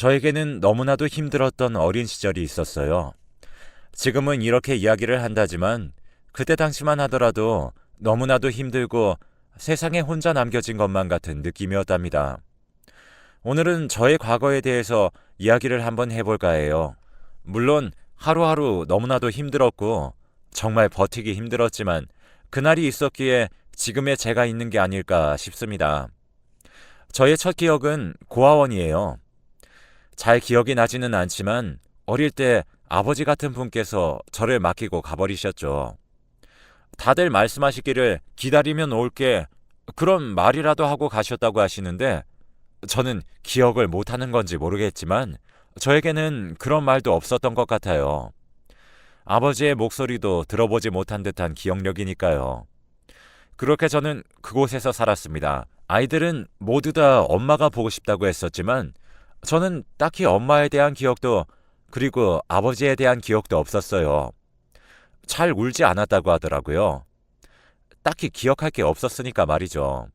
저에게는 너무나도 힘들었던 어린 시절이 있었어요. 지금은 이렇게 이야기를 한다지만 그때 당시만 하더라도 너무나도 힘들고 세상에 혼자 남겨진 것만 같은 느낌이었답니다. 오늘은 저의 과거에 대해서 이야기를 한번 해볼까 해요. 물론 하루하루 너무나도 힘들었고 정말 버티기 힘들었지만 그날이 있었기에 지금의 제가 있는 게 아닐까 싶습니다. 저의 첫 기억은 고아원이에요. 잘 기억이 나지는 않지만 어릴 때 아버지 같은 분께서 저를 맡기고 가버리셨죠. 다들 말씀하시기를 기다리면 올게 그런 말이라도 하고 가셨다고 하시는데 저는 기억을 못하는 건지 모르겠지만 저에게는 그런 말도 없었던 것 같아요. 아버지의 목소리도 들어보지 못한 듯한 기억력이니까요. 그렇게 저는 그곳에서 살았습니다. 아이들은 모두 다 엄마가 보고 싶다고 했었지만 저는 딱히 엄마에 대한 기억도 그리고 아버지에 대한 기억도 없었어요. 잘 울지 않았다고 하더라고요. 딱히 기억할 게 없었으니까 말이죠.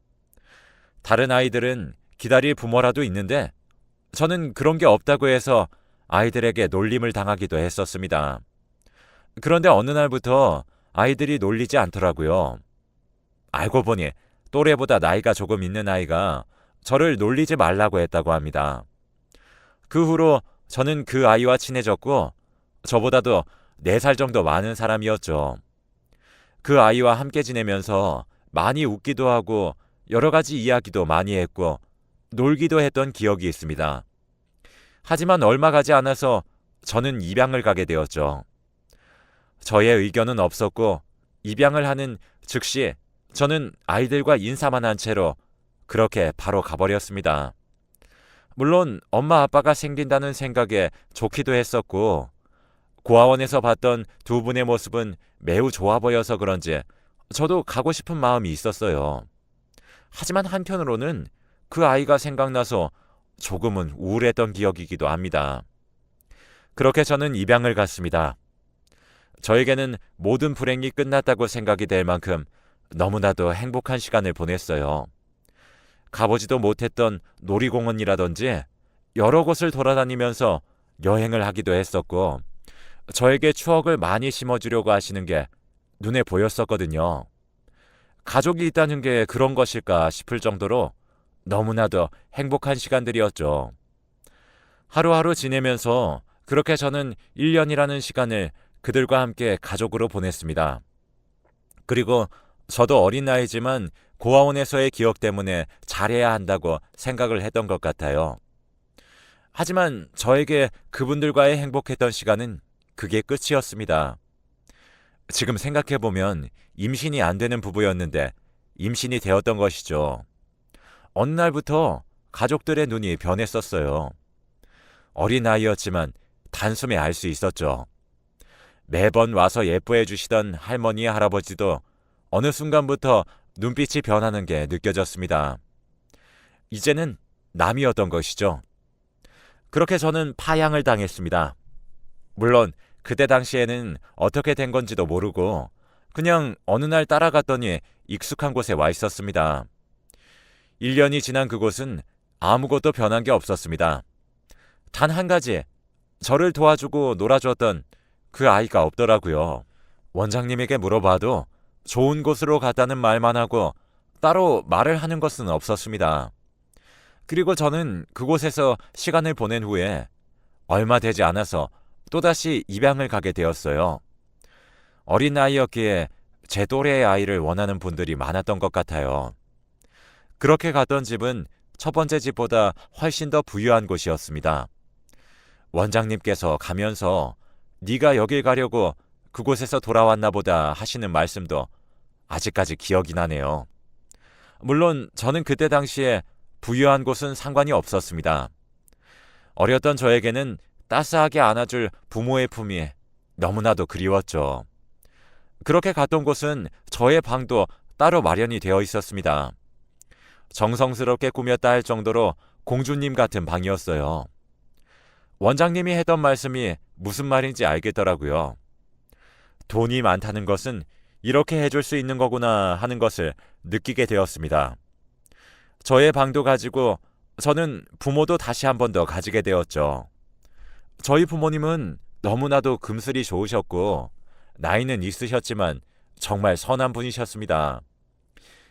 다른 아이들은 기다릴 부모라도 있는데 저는 그런 게 없다고 해서 아이들에게 놀림을 당하기도 했었습니다. 그런데 어느 날부터 아이들이 놀리지 않더라고요. 알고 보니 또래보다 나이가 조금 있는 아이가 저를 놀리지 말라고 했다고 합니다. 그 후로 저는 그 아이와 친해졌고 저보다도 4살 정도 많은 사람이었죠. 그 아이와 함께 지내면서 많이 웃기도 하고 여러 가지 이야기도 많이 했고 놀기도 했던 기억이 있습니다. 하지만 얼마 가지 않아서 저는 입양을 가게 되었죠. 저의 의견은 없었고 입양을 하는 즉시 저는 아이들과 인사만 한 채로 그렇게 바로 가버렸습니다. 물론 엄마 아빠가 생긴다는 생각에 좋기도 했었고 고아원에서 봤던 두 분의 모습은 매우 좋아 보여서 그런지 저도 가고 싶은 마음이 있었어요. 하지만 한편으로는 그 아이가 생각나서 조금은 우울했던 기억이기도 합니다. 그렇게 저는 입양을 갔습니다. 저에게는 모든 불행이 끝났다고 생각이 될 만큼 너무나도 행복한 시간을 보냈어요. 가보지도 못했던 놀이공원이라든지 여러 곳을 돌아다니면서 여행을 하기도 했었고 저에게 추억을 많이 심어주려고 하시는 게 눈에 보였었거든요. 가족이 있다는 게 그런 것일까 싶을 정도로 너무나도 행복한 시간들이었죠. 하루하루 지내면서 그렇게 저는 1년이라는 시간을 그들과 함께 가족으로 보냈습니다. 그리고 저도 어린 나이지만 고아원에서의 기억 때문에 잘해야 한다고 생각을 했던 것 같아요. 하지만 저에게 그분들과의 행복했던 시간은 그게 끝이었습니다. 지금 생각해보면 임신이 안 되는 부부였는데 임신이 되었던 것이죠. 어느 날부터 가족들의 눈이 변했었어요. 어린 아이였지만 단숨에 알 수 있었죠. 매번 와서 예뻐해 주시던 할머니 할아버지도 어느 순간부터 눈빛이 변하는 게 느껴졌습니다. 이제는 남이었던 것이죠. 그렇게 저는 파양을 당했습니다. 물론 그때 당시에는 어떻게 된 건지도 모르고 그냥 어느 날 따라갔더니 익숙한 곳에 와 있었습니다. 1년이 지난 그곳은 아무것도 변한 게 없었습니다. 단 한 가지, 저를 도와주고 놀아주었던 그 아이가 없더라고요. 원장님에게 물어봐도 좋은 곳으로 갔다는 말만 하고 따로 말을 하는 것은 없었습니다. 그리고 저는 그곳에서 시간을 보낸 후에 얼마 되지 않아서 또다시 입양을 가게 되었어요. 어린 아이였기에 제 또래의 아이를 원하는 분들이 많았던 것 같아요. 그렇게 갔던 집은 첫 번째 집보다 훨씬 더 부유한 곳이었습니다. 원장님께서 가면서 네가 여길 가려고 그곳에서 돌아왔나 보다 하시는 말씀도 아직까지 기억이 나네요. 물론 저는 그때 당시에 부유한 곳은 상관이 없었습니다. 어렸던 저에게는 따스하게 안아줄 부모의 품이 너무나도 그리웠죠. 그렇게 갔던 곳은 저의 방도 따로 마련이 되어 있었습니다. 정성스럽게 꾸몄다 할 정도로 공주님 같은 방이었어요. 원장님이 했던 말씀이 무슨 말인지 알겠더라고요. 돈이 많다는 것은 이렇게 해줄 수 있는 거구나 하는 것을 느끼게 되었습니다. 저의 방도 가지고 저는 부모도 다시 한 번 더 가지게 되었죠. 저희 부모님은 너무나도 금슬이 좋으셨고 나이는 있으셨지만 정말 선한 분이셨습니다.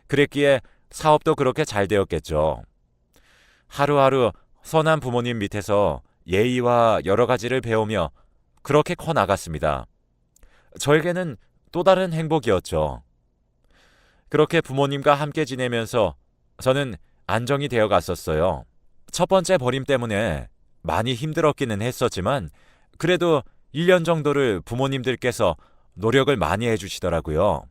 그랬기에 사업도 그렇게 잘 되었겠죠. 하루하루 선한 부모님 밑에서 예의와 여러 가지를 배우며 그렇게 커 나갔습니다. 저에게는 또 다른 행복이었죠. 그렇게 부모님과 함께 지내면서 저는 안정이 되어 갔었어요. 첫 번째 버림 때문에 많이 힘들었기는 했었지만 그래도 1년 정도를 부모님들께서 노력을 많이 해주시더라고요.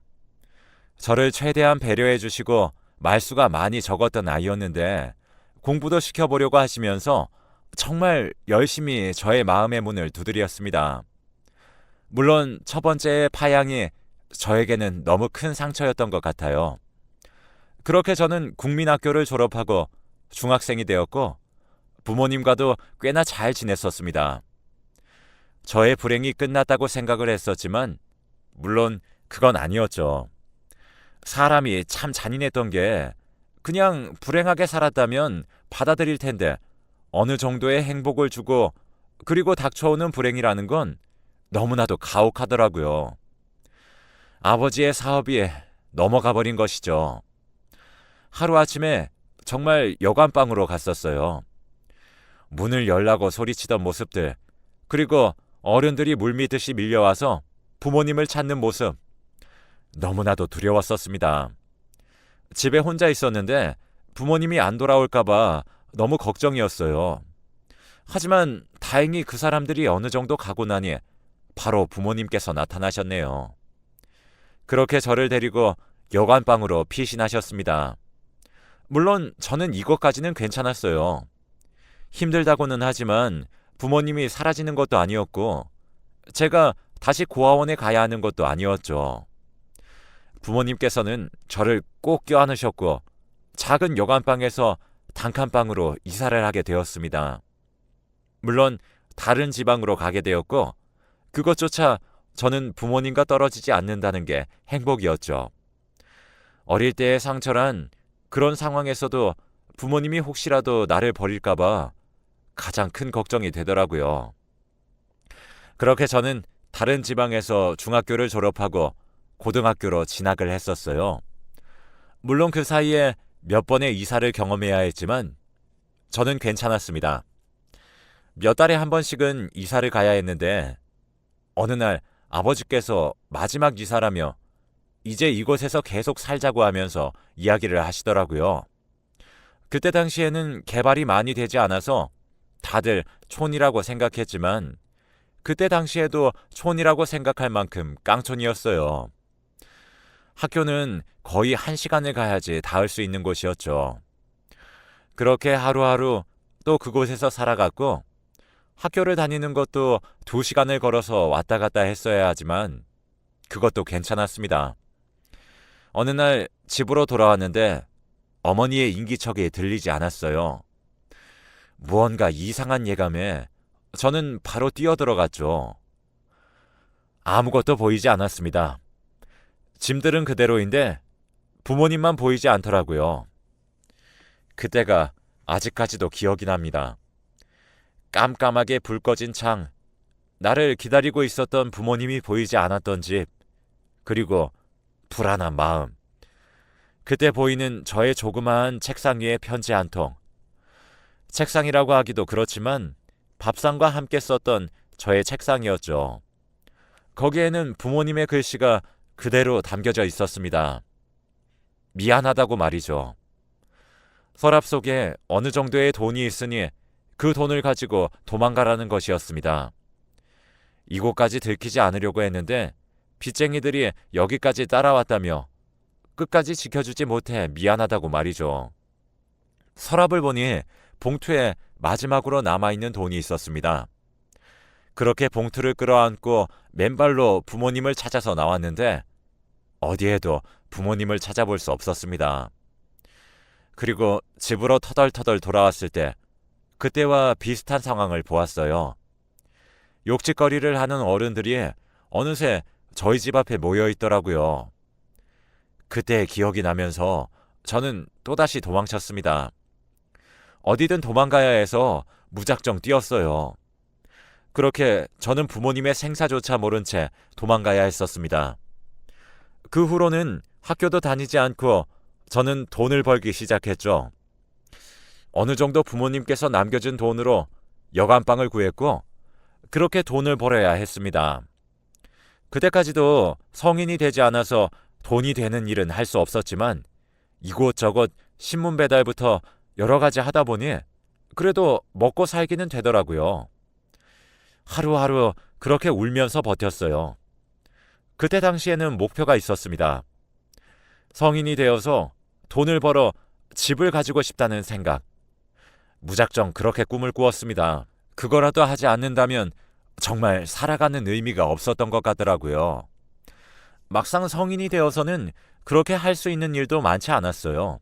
저를 최대한 배려해 주시고 말수가 많이 적었던 아이였는데 공부도 시켜보려고 하시면서 정말 열심히 저의 마음의 문을 두드렸습니다. 물론 첫 번째 파양이 저에게는 너무 큰 상처였던 것 같아요. 그렇게 저는 국민학교를 졸업하고 중학생이 되었고 부모님과도 꽤나 잘 지냈었습니다. 저의 불행이 끝났다고 생각을 했었지만 물론 그건 아니었죠. 사람이 참 잔인했던 게 그냥 불행하게 살았다면 받아들일 텐데 어느 정도의 행복을 주고 그리고 닥쳐오는 불행이라는 건 너무나도 가혹하더라고요. 아버지의 사업이 넘어가 버린 것이죠. 하루아침에 정말 여관방으로 갔었어요. 문을 열라고 소리치던 모습들, 그리고 어른들이 물밀듯이 밀려와서 부모님을 찾는 모습, 너무나도 두려웠었습니다. 집에 혼자 있었는데 부모님이 안 돌아올까봐 너무 걱정이었어요. 하지만 다행히 그 사람들이 어느 정도 가고 나니 바로 부모님께서 나타나셨네요. 그렇게 저를 데리고 여관방으로 피신하셨습니다. 물론 저는 이것까지는 괜찮았어요. 힘들다고는 하지만 부모님이 사라지는 것도 아니었고 제가 다시 고아원에 가야 하는 것도 아니었죠. 부모님께서는 저를 꼭 껴안으셨고 작은 여관방에서 단칸방으로 이사를 하게 되었습니다. 물론 다른 지방으로 가게 되었고 그것조차 저는 부모님과 떨어지지 않는다는 게 행복이었죠. 어릴 때의 상처란 그런 상황에서도 부모님이 혹시라도 나를 버릴까봐 가장 큰 걱정이 되더라고요. 그렇게 저는 다른 지방에서 중학교를 졸업하고 고등학교로 진학을 했었어요. 물론 그 사이에 몇 번의 이사를 경험해야 했지만 저는 괜찮았습니다. 몇 달에 한 번씩은 이사를 가야 했는데 어느 날 아버지께서 마지막 이사라며 이제 이곳에서 계속 살자고 하면서 이야기를 하시더라고요. 그때 당시에는 개발이 많이 되지 않아서 다들 촌이라고 생각했지만 그때 당시에도 촌이라고 생각할 만큼 깡촌이었어요. 학교는 거의 한 시간을 가야지 닿을 수 있는 곳이었죠. 그렇게 하루하루 또 그곳에서 살아갔고 학교를 다니는 것도 두 시간을 걸어서 왔다 갔다 했어야 하지만 그것도 괜찮았습니다. 어느 날 집으로 돌아왔는데 어머니의 인기척이 들리지 않았어요. 무언가 이상한 예감에 저는 바로 뛰어들어갔죠. 아무것도 보이지 않았습니다. 짐들은 그대로인데 부모님만 보이지 않더라고요. 그때가 아직까지도 기억이 납니다. 깜깜하게 불 꺼진 창, 나를 기다리고 있었던 부모님이 보이지 않았던 집, 그리고 불안한 마음. 그때 보이는 저의 조그마한 책상 위에 편지 한 통. 책상이라고 하기도 그렇지만 밥상과 함께 썼던 저의 책상이었죠. 거기에는 부모님의 글씨가 그대로 담겨져 있었습니다. 미안하다고 말이죠. 서랍 속에 어느 정도의 돈이 있으니 그 돈을 가지고 도망가라는 것이었습니다. 이곳까지 들키지 않으려고 했는데 빚쟁이들이 여기까지 따라왔다며 끝까지 지켜주지 못해 미안하다고 말이죠. 서랍을 보니 봉투에 마지막으로 남아있는 돈이 있었습니다. 그렇게 봉투를 끌어안고 맨발로 부모님을 찾아서 나왔는데 어디에도 부모님을 찾아볼 수 없었습니다. 그리고 집으로 터덜터덜 돌아왔을 때 그때와 비슷한 상황을 보았어요. 욕짓거리를 하는 어른들이 어느새 저희 집 앞에 모여 있더라고요. 그때의 기억이 나면서 저는 또다시 도망쳤습니다. 어디든 도망가야 해서 무작정 뛰었어요. 그렇게 저는 부모님의 생사조차 모른 채 도망가야 했었습니다. 그 후로는 학교도 다니지 않고 저는 돈을 벌기 시작했죠. 어느 정도 부모님께서 남겨준 돈으로 여간방을 구했고 그렇게 돈을 벌어야 했습니다. 그때까지도 성인이 되지 않아서 돈이 되는 일은 할 수 없었지만 이곳저곳 신문 배달부터 여러 가지 하다 보니 그래도 먹고 살기는 되더라고요. 하루하루 그렇게 울면서 버텼어요. 그때 당시에는 목표가 있었습니다. 성인이 되어서 돈을 벌어 집을 가지고 싶다는 생각. 무작정 그렇게 꿈을 꾸었습니다. 그거라도 하지 않는다면 정말 살아가는 의미가 없었던 것 같더라고요. 막상 성인이 되어서는 그렇게 할 수 있는 일도 많지 않았어요.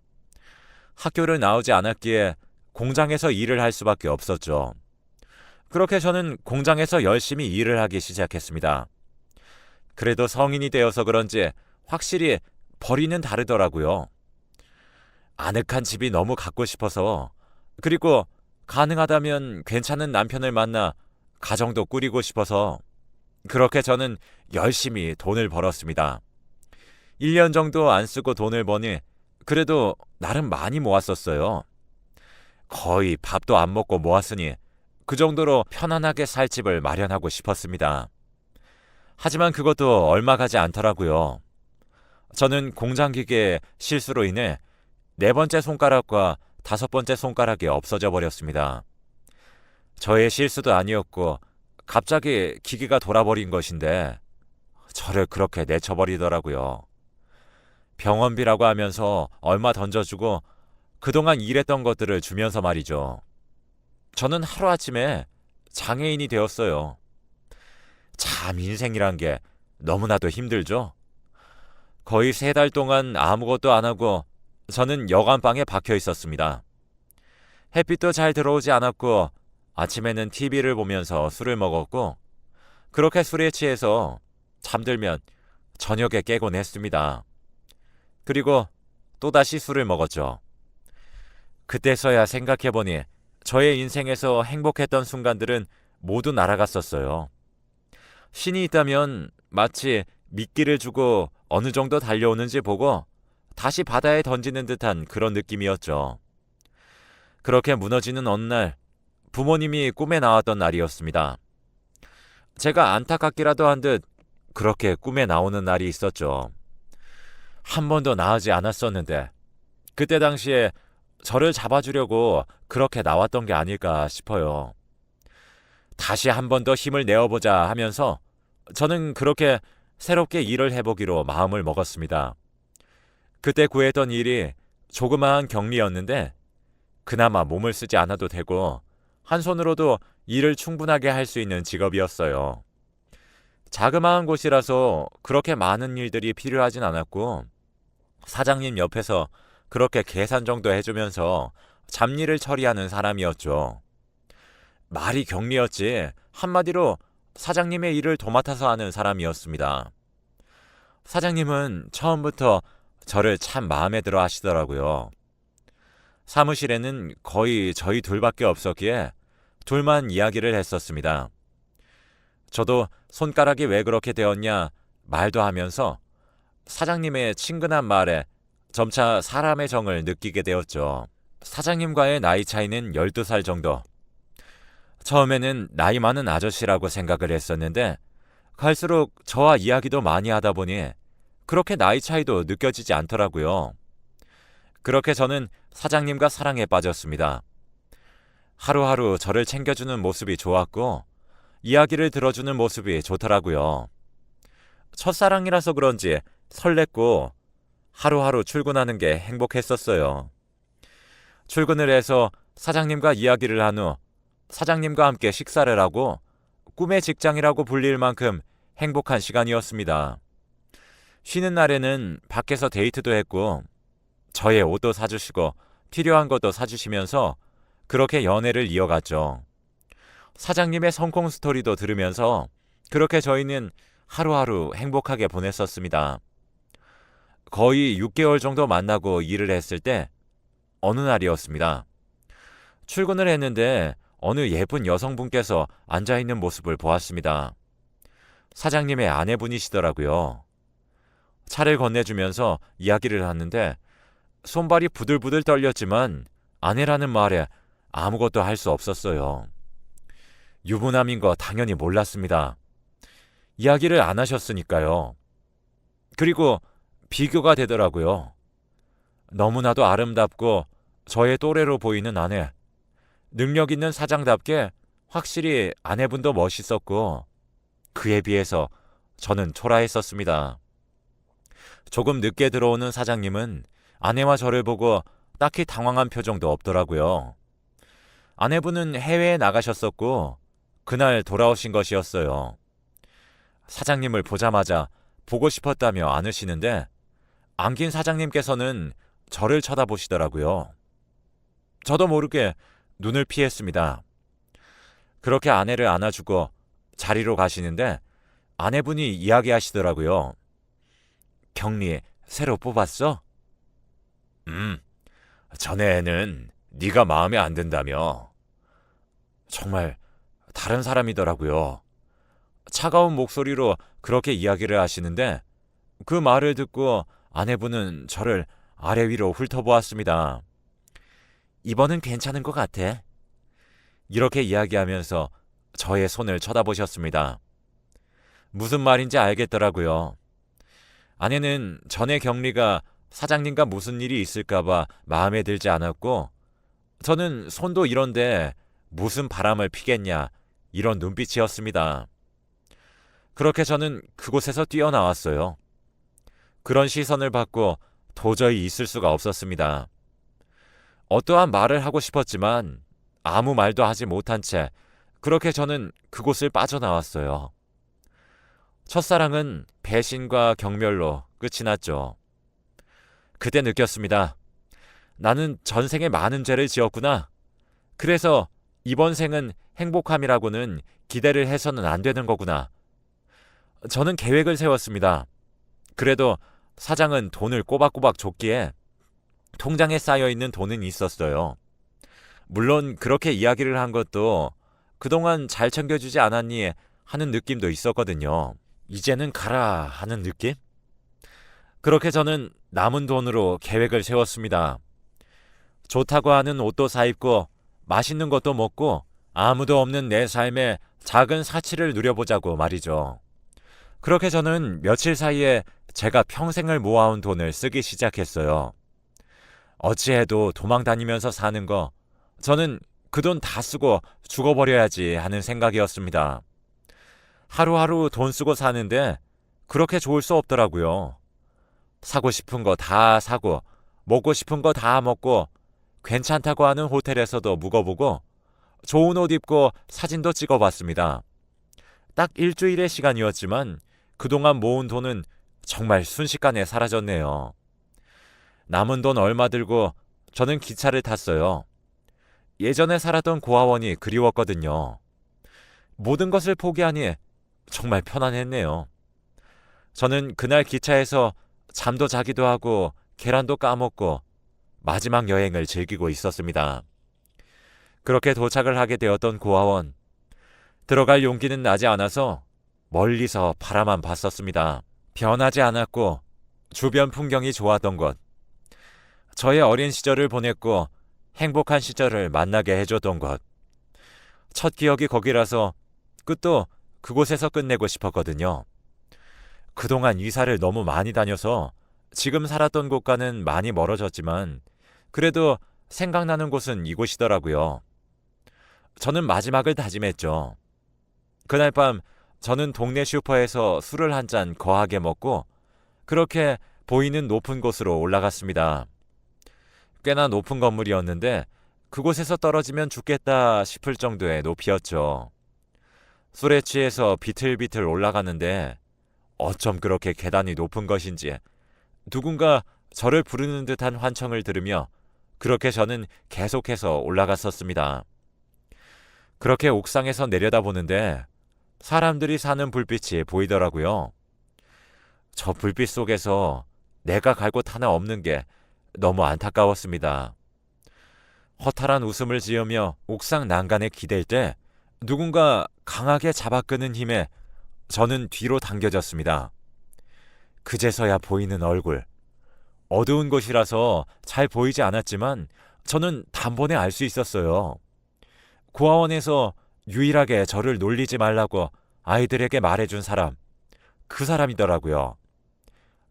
학교를 나오지 않았기에 공장에서 일을 할 수밖에 없었죠. 그렇게 저는 공장에서 열심히 일을 하기 시작했습니다. 그래도 성인이 되어서 그런지 확실히 벌이는 다르더라고요. 아늑한 집이 너무 갖고 싶어서 그리고 가능하다면 괜찮은 남편을 만나 가정도 꾸리고 싶어서 그렇게 저는 열심히 돈을 벌었습니다. 1년 정도 안 쓰고 돈을 버니 그래도 나름 많이 모았었어요. 거의 밥도 안 먹고 모았으니 그 정도로 편안하게 살 집을 마련하고 싶었습니다. 하지만 그것도 얼마 가지 않더라고요. 저는 공장 기계의 실수로 인해 네 번째 손가락과 다섯 번째 손가락이 없어져 버렸습니다. 저의 실수도 아니었고 갑자기 기계가 돌아버린 것인데 저를 그렇게 내쳐버리더라고요. 병원비라고 하면서 얼마 던져주고 그동안 일했던 것들을 주면서 말이죠. 저는 하루아침에 장애인이 되었어요. 참 인생이란 게 너무나도 힘들죠. 거의 세 달 동안 아무것도 안 하고 저는 여관방에 박혀 있었습니다. 햇빛도 잘 들어오지 않았고 아침에는 TV를 보면서 술을 먹었고 그렇게 술에 취해서 잠들면 저녁에 깨곤 했습니다. 그리고 또다시 술을 먹었죠. 그때서야 생각해보니 저의 인생에서 행복했던 순간들은 모두 날아갔었어요. 신이 있다면 마치 미끼를 주고 어느 정도 달려오는지 보고 다시 바다에 던지는 듯한 그런 느낌이었죠. 그렇게 무너지는 어느 날 부모님이 꿈에 나왔던 날이었습니다. 제가 안타깝기라도 한 듯 그렇게 꿈에 나오는 날이 있었죠. 한 번도 나으지 않았었는데 그때 당시에 저를 잡아주려고 그렇게 나왔던 게 아닐까 싶어요. 다시 한 번 더 힘을 내어보자 하면서 저는 그렇게 새롭게 일을 해보기로 마음을 먹었습니다. 그때 구했던 일이 조그마한 격리였는데 그나마 몸을 쓰지 않아도 되고 한 손으로도 일을 충분하게 할 수 있는 직업이었어요. 자그마한 곳이라서 그렇게 많은 일들이 필요하진 않았고 사장님 옆에서 그렇게 계산 정도 해주면서 잡일을 처리하는 사람이었죠. 말이 격리였지 한마디로 사장님의 일을 도맡아서 하는 사람이었습니다. 사장님은 처음부터 저를 참 마음에 들어 하시더라고요. 사무실에는 거의 저희 둘밖에 없었기에 둘만 이야기를 했었습니다. 저도 손가락이 왜 그렇게 되었냐 말도 하면서 사장님의 친근한 말에 점차 사람의 정을 느끼게 되었죠. 사장님과의 나이 차이는 12살 정도. 처음에는 나이 많은 아저씨라고 생각을 했었는데 갈수록 저와 이야기도 많이 하다 보니 그렇게 나이 차이도 느껴지지 않더라고요. 그렇게 저는 사장님과 사랑에 빠졌습니다. 하루하루 저를 챙겨주는 모습이 좋았고 이야기를 들어주는 모습이 좋더라고요. 첫사랑이라서 그런지 설렜고 하루하루 출근하는 게 행복했었어요. 출근을 해서 사장님과 이야기를 한 후 사장님과 함께 식사를 하고 꿈의 직장이라고 불릴 만큼 행복한 시간이었습니다. 쉬는 날에는 밖에서 데이트도 했고 저의 옷도 사주시고 필요한 것도 사주시면서 그렇게 연애를 이어갔죠. 사장님의 성공 스토리도 들으면서 그렇게 저희는 하루하루 행복하게 보냈었습니다. 거의 6개월 정도 만나고 일을 했을 때 어느 날이었습니다. 출근을 했는데 어느 예쁜 여성분께서 앉아 있는 모습을 보았습니다. 사장님의 아내분이시더라고요. 차를 건네주면서 이야기를 하는데 손발이 부들부들 떨렸지만 아내라는 말에 아무것도 할 수 없었어요. 유부남인 거 당연히 몰랐습니다. 이야기를 안 하셨으니까요. 그리고 비교가 되더라고요. 너무나도 아름답고 저의 또래로 보이는 아내. 능력 있는 사장답게 확실히 아내분도 멋있었고 그에 비해서 저는 초라했었습니다. 조금 늦게 들어오는 사장님은 아내와 저를 보고 딱히 당황한 표정도 없더라고요. 아내분은 해외에 나가셨었고 그날 돌아오신 것이었어요. 사장님을 보자마자 보고 싶었다며 안으시는데 안긴 사장님께서는 저를 쳐다보시더라고요. 저도 모르게 눈을 피했습니다. 그렇게 아내를 안아주고 자리로 가시는데 아내분이 이야기하시더라고요. 경리 새로 뽑았어? 음, 전에는 네가 마음에 안 든다며. 정말 다른 사람이더라고요. 차가운 목소리로 그렇게 이야기를 하시는데 그 말을 듣고 아내분은 저를 아래 위로 훑어보았습니다. 이번은 괜찮은 것 같아. 이렇게 이야기하면서 저의 손을 쳐다보셨습니다. 무슨 말인지 알겠더라고요. 아내는 전에 격리가 사장님과 무슨 일이 있을까봐 마음에 들지 않았고, 저는 손도 이런데 무슨 바람을 피겠냐, 이런 눈빛이었습니다. 그렇게 저는 그곳에서 뛰어나왔어요. 그런 시선을 받고 도저히 있을 수가 없었습니다. 어떠한 말을 하고 싶었지만 아무 말도 하지 못한 채 그렇게 저는 그곳을 빠져나왔어요. 첫사랑은 배신과 경멸로 끝이 났죠. 그때 느꼈습니다. 나는 전생에 많은 죄를 지었구나. 그래서 이번 생은 행복함이라고는 기대를 해서는 안 되는 거구나. 저는 계획을 세웠습니다. 그래도 사장은 돈을 꼬박꼬박 줬기에 통장에 쌓여 있는 돈은 있었어요. 물론 그렇게 이야기를 한 것도 그동안 잘 챙겨주지 않았니 하는 느낌도 있었거든요. 이제는 가라 하는 느낌? 그렇게 저는 남은 돈으로 계획을 세웠습니다. 좋다고 하는 옷도 사입고 맛있는 것도 먹고 아무도 없는 내 삶에 작은 사치를 누려보자고 말이죠. 그렇게 저는 며칠 사이에 제가 평생을 모아온 돈을 쓰기 시작했어요. 어찌해도 도망 다니면서 사는 거, 저는 그 돈 다 쓰고 죽어버려야지 하는 생각이었습니다. 하루하루 돈 쓰고 사는데 그렇게 좋을 수 없더라고요. 사고 싶은 거 다 사고, 먹고 싶은 거 다 먹고, 괜찮다고 하는 호텔에서도 묵어보고, 좋은 옷 입고 사진도 찍어봤습니다. 딱 일주일의 시간이었지만 그동안 모은 돈은 정말 순식간에 사라졌네요. 남은 돈 얼마 들고 저는 기차를 탔어요. 예전에 살았던 고아원이 그리웠거든요. 모든 것을 포기하니 정말 편안했네요. 저는 그날 기차에서 잠도 자기도 하고 계란도 까먹고 마지막 여행을 즐기고 있었습니다. 그렇게 도착을 하게 되었던 고아원. 들어갈 용기는 나지 않아서 멀리서 바라만 봤었습니다. 변하지 않았고 주변 풍경이 좋았던 것. 저의 어린 시절을 보냈고 행복한 시절을 만나게 해줬던 것. 첫 기억이 거기라서 끝도 그곳에서 끝내고 싶었거든요. 그동안 이사를 너무 많이 다녀서 지금 살았던 곳과는 많이 멀어졌지만 그래도 생각나는 곳은 이곳이더라고요. 저는 마지막을 다짐했죠. 그날 밤 저는 동네 슈퍼에서 술을 한 잔 거하게 먹고 그렇게 보이는 높은 곳으로 올라갔습니다. 꽤나 높은 건물이었는데 그곳에서 떨어지면 죽겠다 싶을 정도의 높이였죠. 술에 취해서 비틀비틀 올라가는데 어쩜 그렇게 계단이 높은 것인지 누군가 저를 부르는 듯한 환청을 들으며 그렇게 저는 계속해서 올라갔었습니다. 그렇게 옥상에서 내려다보는데 사람들이 사는 불빛이 보이더라고요. 저 불빛 속에서 내가 갈 곳 하나 없는 게 너무 안타까웠습니다. 허탈한 웃음을 지으며 옥상 난간에 기댈 때 누군가 강하게 잡아끄는 힘에 저는 뒤로 당겨졌습니다. 그제서야 보이는 얼굴. 어두운 곳이라서 잘 보이지 않았지만 저는 단번에 알 수 있었어요. 고아원에서 유일하게 저를 놀리지 말라고 아이들에게 말해준 사람. 그 사람이더라고요.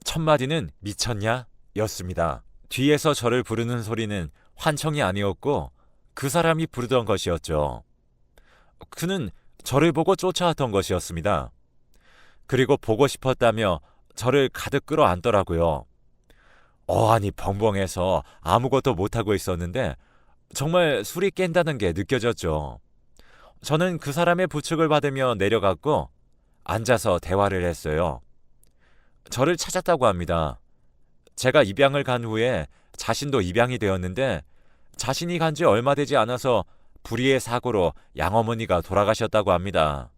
첫 마디는 미쳤냐? 였습니다. 뒤에서 저를 부르는 소리는 환청이 아니었고 그 사람이 부르던 것이었죠. 그는 저를 보고 쫓아왔던 것이었습니다. 그리고 보고 싶었다며 저를 가득 끌어안더라고요. 어안이 벙벙해서 아무것도 못하고 있었는데 정말 술이 깬다는 게 느껴졌죠. 저는 그 사람의 부축을 받으며 내려갔고 앉아서 대화를 했어요. 저를 찾았다고 합니다. 제가 입양을 간 후에 자신도 입양이 되었는데 자신이 간 지 얼마 되지 않아서 불의의 사고로 양어머니가 돌아가셨다고 합니다.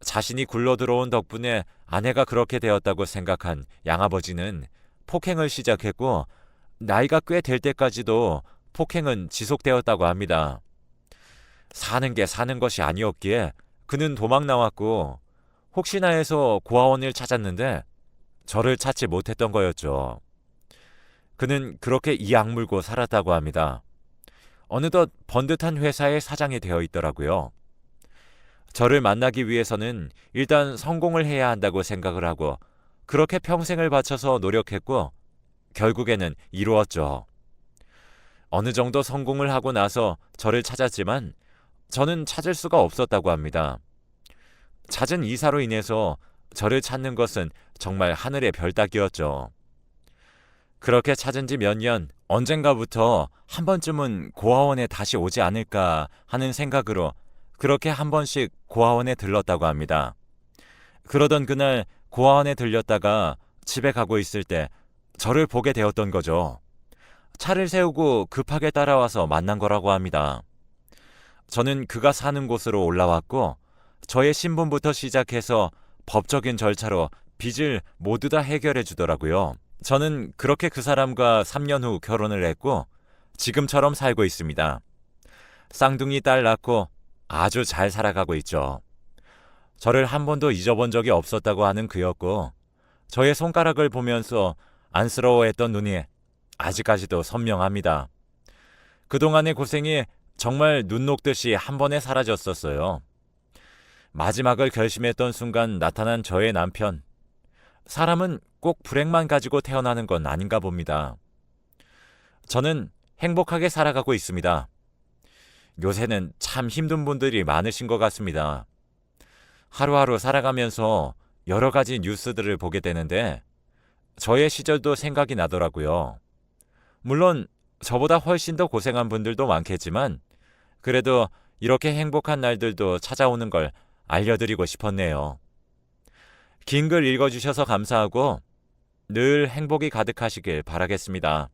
자신이 굴러 들어온 덕분에 아내가 그렇게 되었다고 생각한 양아버지는 폭행을 시작했고 나이가 꽤 될 때까지도 폭행은 지속되었다고 합니다. 사는 게 사는 것이 아니었기에 그는 도망 나왔고 혹시나 해서 고아원을 찾았는데 저를 찾지 못했던 거였죠. 그는 그렇게 이 악물고 살았다고 합니다. 어느덧 번듯한 회사의 사장이 되어 있더라고요. 저를 만나기 위해서는 일단 성공을 해야 한다고 생각을 하고 그렇게 평생을 바쳐서 노력했고 결국에는 이루었죠. 어느 정도 성공을 하고 나서 저를 찾았지만 저는 찾을 수가 없었다고 합니다. 잦은 이사로 인해서 저를 찾는 것은 정말 하늘의 별 따기였죠. 그렇게 찾은 지 몇 년, 언젠가부터 한 번쯤은 고아원에 다시 오지 않을까 하는 생각으로 그렇게 한 번씩 고아원에 들렀다고 합니다. 그러던 그날 고아원에 들렸다가 집에 가고 있을 때 저를 보게 되었던 거죠. 차를 세우고 급하게 따라와서 만난 거라고 합니다. 저는 그가 사는 곳으로 올라왔고 저의 신분부터 시작해서 법적인 절차로 빚을 모두 다 해결해 주더라고요. 저는 그렇게 그 사람과 3년 후 결혼을 했고 지금처럼 살고 있습니다. 쌍둥이 딸 낳고 아주 잘 살아가고 있죠. 저를 한 번도 잊어본 적이 없었다고 하는 그였고 저의 손가락을 보면서 안쓰러워했던 눈이 아직까지도 선명합니다. 그동안의 고생이 정말 눈 녹듯이 한 번에 사라졌었어요. 마지막을 결심했던 순간 나타난 저의 남편. 사람은 꼭 불행만 가지고 태어나는 건 아닌가 봅니다. 저는 행복하게 살아가고 있습니다. 요새는 참 힘든 분들이 많으신 것 같습니다. 하루하루 살아가면서 여러 가지 뉴스들을 보게 되는데 저의 시절도 생각이 나더라고요. 물론 저보다 훨씬 더 고생한 분들도 많겠지만 그래도 이렇게 행복한 날들도 찾아오는 걸 알려드리고 싶었네요. 긴 글 읽어주셔서 감사하고 늘 행복이 가득하시길 바라겠습니다.